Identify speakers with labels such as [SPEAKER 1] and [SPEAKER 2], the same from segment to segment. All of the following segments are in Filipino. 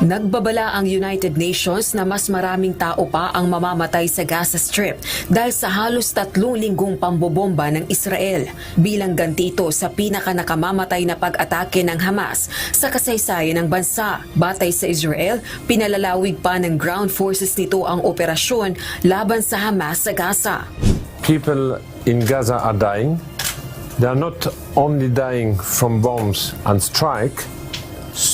[SPEAKER 1] Nagbabala ang United Nations na mas maraming tao pa ang mamamatay sa Gaza Strip dahil sa halos tatlong linggong pambobomba ng Israel bilang ganti ito sa pinaka nakamamatay na pag-atake ng Hamas sa kasaysayan ng bansa. Batay sa Israel, pinalalawig pa ng ground forces nito ang operasyon laban sa Hamas sa Gaza.
[SPEAKER 2] people in Gaza are dying. They are not only dying from bombs and strike,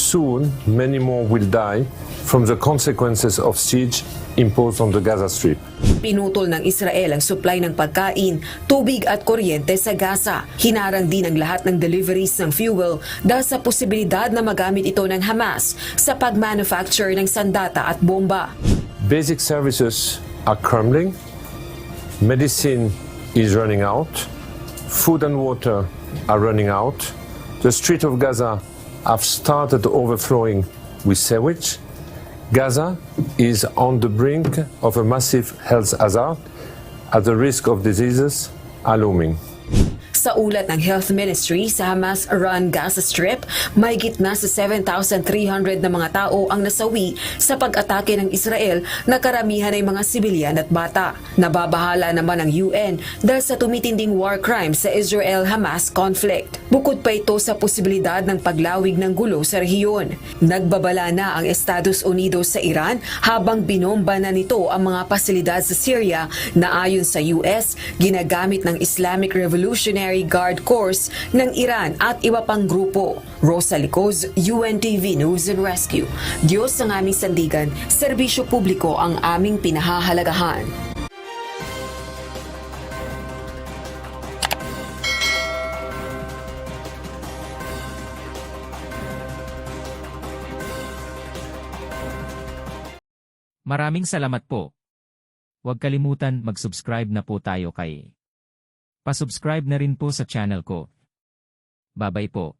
[SPEAKER 2] soon many more will die from the consequences of siege imposed on the Gaza Strip.
[SPEAKER 1] Pinutol ng Israel ang supply ng pagkain, tubig at kuryente sa Gaza. Hinarang din ang lahat ng deliveries ng fuel dahil sa posibilidad na magamit ito ng Hamas sa pag-manufacture ng sandata at bomba.
[SPEAKER 2] Basic services are crumbling, medicine is running out, food and water are running out, the streets of Gaza have started overflowing with sewage. Gaza is on the brink of a massive health hazard as the risk of diseases are looming.
[SPEAKER 1] Sa ulat ng Health Ministry sa Hamas-run Gaza Strip, may na sa 7,300 na mga tao ang nasawi sa pag-atake ng Israel na karamihan ay mga sibilyan at bata. Nababahala naman ang UN dahil sa tumitinding war crimes sa Israel-Hamas conflict. Bukod pa ito sa posibilidad ng paglawig ng gulo sa rehiyon. Nagbabala na ang Estados Unidos sa Iran habang binomba na nito ang mga pasilidad sa Syria na ayon sa US, ginagamit ng Islamic Revolutionary Guard Corps ng Iran at iba pang grupo. Rosa Licoz, UNTV News and Rescue. Diyos ang aming sandigan, serbisyo publiko ang aming pinahahalagahan.
[SPEAKER 3] Maraming salamat po. Huwag kalimutan mag-subscribe na po tayo kay. Pasubscribe na rin po sa channel ko. Babay po.